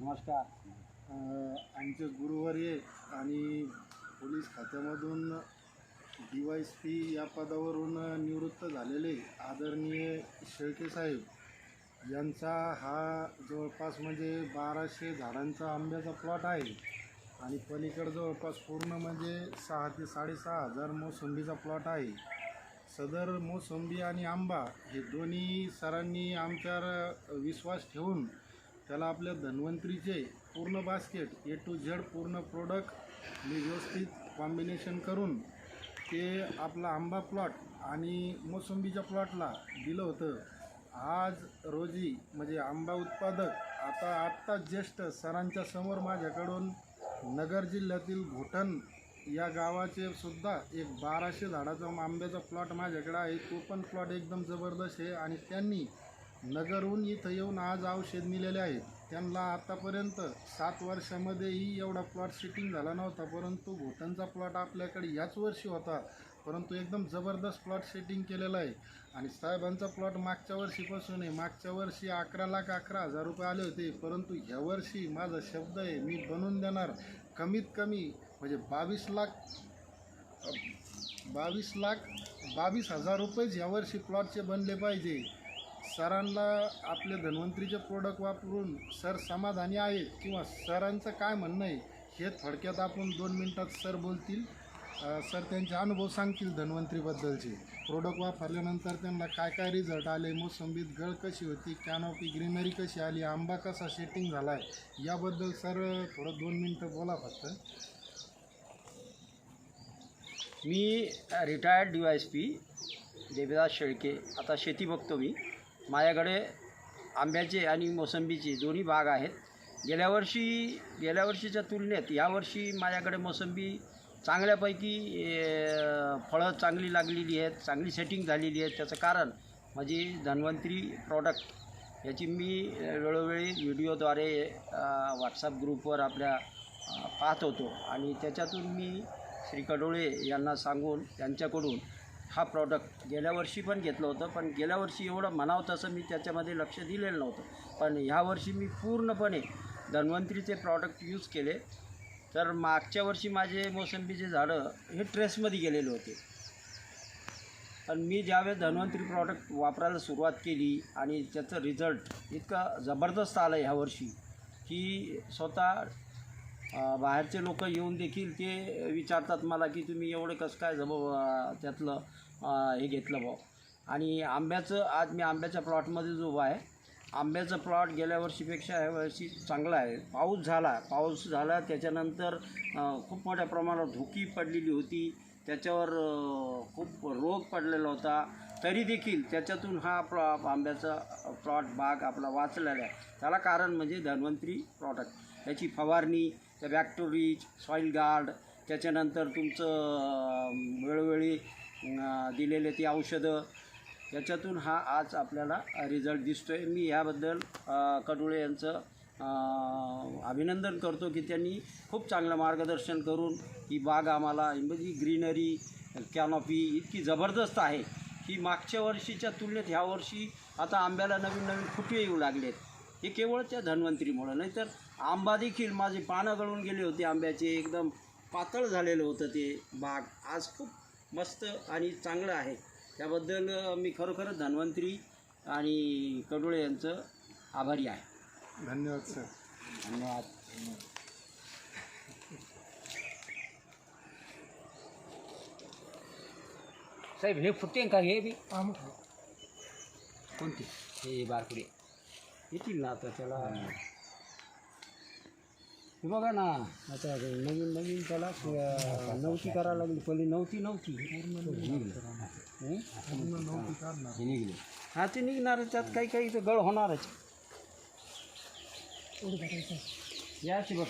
नमस्कार. आमचे गुरुवर्य आणि पोलीस खात्यामधून डी वाय एस पी या पदावरून निवृत्त झालेले आदरणीय शेळके साहेब यांचा हा जवळपास म्हणजे बाराशे झाडांचा आंब्याचा प्लॉट आहे आणि पलीकडं जवळपास पूर्ण म्हणजे सहा ते साडेसहा हजार मोसंबीचा प्लॉट आहे. सदर मोसंबी आणि आंबा हे दोन्ही सरांनी आमच्यावर विश्वास ठेवून त्याला आपल्या धन्वंतरीचे पूर्ण बास्केट ए टू झेड पूर्ण प्रोडक्ट मी व्यवस्थित कॉम्बिनेशन करून ते आपला आंबा प्लॉट आणि मोसंबीच्या प्लॉटला दिलं होतं. आज रोजी म्हणजे आंबा उत्पादक आता आत्ता ज्येष्ठ सरांच्या समोर माझ्याकडून नगर जिल्ह्यातील घोटण या गावाचे सुद्धा एक बाराशे झाडाचा आंब्याचा प्लॉट माझ्याकडे आहे. तो पण प्लॉट एकदम जबरदस्त आहे आणि त्यांनी नगरहून इथं येऊन आज औषध नेलेले आहेत. त्यांना आतापर्यंत सात वर्षामध्येही एवढा प्लॉट सिटिंग झाला नव्हता परंतु घोटणचा प्लॉट आपल्याकडे याच वर्षी होता. परंतु एकदम जबरदस्त प्लॉट सेटिंग केलेला आहे. आणि साहेबांचा प्लॉट मागच्या वर्षीपासून आहे. मागच्या वर्षी अकरा लाख अकरा हजार रुपये आले होते. परंतु ह्या वर्षी माझा शब्द आहे मी बनवून देणार कमीत कमी म्हणजे बावीस लाख बावीस लाख बावीस हजार रुपयेच यावर्षी प्लॉटचे बनले पाहिजे. सरांना आपले धन्वंतरीचे प्रोडक्ट वापरून सर समाधानी आहे किंवा सरांचं काय म्हणणं आहे हे थोडक्यात आपण दोन मिनटात सर बोलतील. सर त्यांचे अनुभव सांगतील धन्वंतरीबद्दलचे. प्रोडक्ट वापरल्यानंतर त्यांना काय काय रिझल्ट आले मोसंबीत गळ कशी होती कॅनॉपी ग्रीनरी कशी आली आंबा कसा सेटिंग झाला आहे याबद्दल सर थोडं दोन मिनटं बोला फक्त. मी retired D Y S P Devidas Shelke. आता शेती बघतो मी. माझ्याकडे आंब्याचे आणि मोसंबीचे दोन्ही भाग आहेत. गेल्या वर्षी गेल्या वर्षीच्या तुलनेत यावर्षी माझ्याकडे मोसंबी चांगल्यापैकी फळं चांगली लागलेली आहेत चांगली सेटिंग झालेली आहे त्याचं कारण म्हणजे धन्वंतरी प्रॉडक्ट याची मी वेळोवेळी व्हिडिओद्वारे व्हॉट्सअप ग्रुपवर आपल्या पाहत होतो. आणि त्याच्यातून मी श्री कडोळे यांना सांगून त्यांच्याकडून हा प्रॉडक्ट गेल्या वर्षी पण घेतलं होतं पण गेल्या वर्षी एवढं म्हणावं तसं मी त्याच्यामध्ये लक्ष दिलेलं नव्हतं. पण ह्या वर्षी मी पूर्णपणे धन्वंतरीचे प्रॉडक्ट यूज केले. तर मागच्या वर्षी माझे मोसंबीचे झाडं हे ट्रेसमध्ये गेलेले होते. पण मी ज्यावेळेस धन्वंतरी प्रॉडक्ट वापरायला सुरुवात केली आणि त्याचं रिझल्ट इतकं जबरदस्त आलं ह्या वर्षी की स्वतः बाहेरचे लोक येऊन देखील ते विचारतात मला की तुम्ही एवढं कसं काय जब त्यातलं हे घेतलं भाऊ. आणि आंब्याचं आज मी आंब्याच्या प्लॉटमध्ये जो उभा आहे आंब्याचं प्लॉट गेल्या वर्षीपेक्षा ह्या वर्षी चांगला आहे. पाऊस झाला पाऊस झाला त्याच्यानंतर खूप मोठ्या प्रमाणात धुकी पडलेली होती. त्याच्यावर खूप रोग पडलेला होता. तरी देखील त्याच्यातून हा प्लॉ आंब्याचा प्लॉट बाग आपला वाचलेला आहे. त्याला कारण म्हणजे धन्वंतरी प्रॉडक्ट त्याची फवारणी त्या बॅक्टोरीज सॉईल गार्ड त्याच्यानंतर तुमचं वेळोवेळी दिलेले ती औषधं याच्यातून हा आज आपल्याला रिझल्ट दिसतो आहे मी ह्याबद्दल कडुळे यांचं अभिनंदन करतो की त्यांनी खूप चांगलं मार्गदर्शन करून ही बाग आम्हाला म्हणजे ग्रीनरी कॅनॉपी इतकी जबरदस्त आहे की मागच्या वर्षीच्या तुलनेत ह्या वर्षी आता आंब्याला नवीन नवीन फुटे येऊ लागलेत. हे केवळ त्या धन्वंतरीमुळं नाहीतर आंबा देखील माझे पानं गळून गेले होते आंब्याचे एकदम पातळ झालेलं होतं ते बाग. आज खूप मस्त आणि चांगलं आहे. त्याबद्दल मी खरोखरच धन्वंतरी आणि कडुळे यांचं आभारी आहे. धन्यवाद सर. धन्यवाद. साहेब हे फुटते का हे बी? कोणते? हे बारकुडे. येतील ना आता त्याला. हे बघा ना. आता नवीन नवीन त्याला नव्हती करायला लागली. पहिली नव्हती नव्हती हं? निघले ते निघणार त्यात काही काही तर गळ होणारच. याची बघा